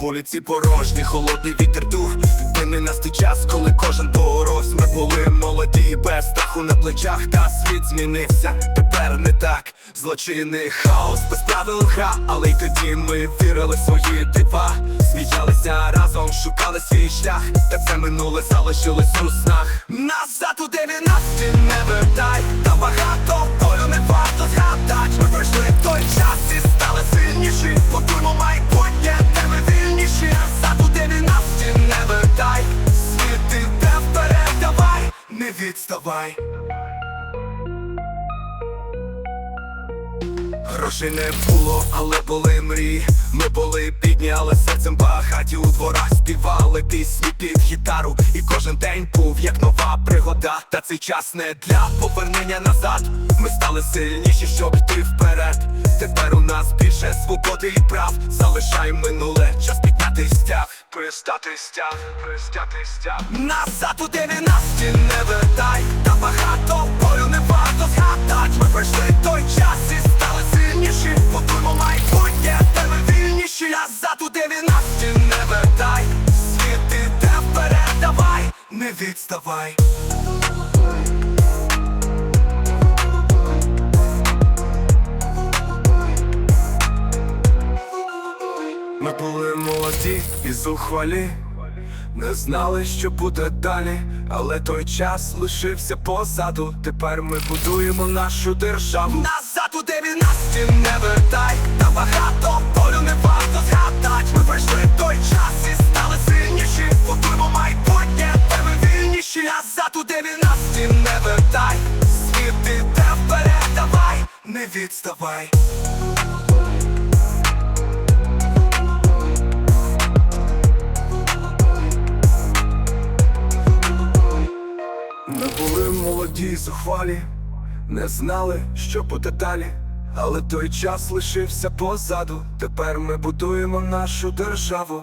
Вулиці порожні, холодний вітер дух. Вини нас той час, коли кожен порос Ми були молоді, без страху на плечах. Та світ змінився, тепер не так. Злочини, хаос, без правил гра. Але й тоді ми вірили в свої дива. Сміялися разом, шукали свій шлях. Та це минуле залишилось у снах не відставай. Грошей не було, але були мрії. Ми були бідні, але серцем багаті у дворах співали пісні під гітару. І кожен день був як нова пригода. Та цей час не для повернення назад. Ми стали сильніші, щоб йти вперед. Тепер у нас більше свободи і прав. Залишай минуле, час підняти стяг. Пристати стяг, пристати стяг. Назад у 90 не вертай. Та багато бою не варто згадать. Ми пройшли той час і стали сильніші. Будуємо майбутнє, де ми вільніші. Назад у 90 не вертай. Світ іде вперед, давай, не відставай молоді і зухвалі, не знали, що буде далі, але той час лишився позаду. Тепер ми будуємо нашу державу. Назад у 90 не вертай, та багато болю не варто згадать. Ми пройшли той час і стали сильніші. Будуємо майбутнє, де ми вільніші. Назад у 90 не вертай. Світ іде вперед, давай, не відставай. Ми молоді й зухвалі, не знали, що буде далі, але той час лишився позаду. Тепер ми будуємо нашу державу.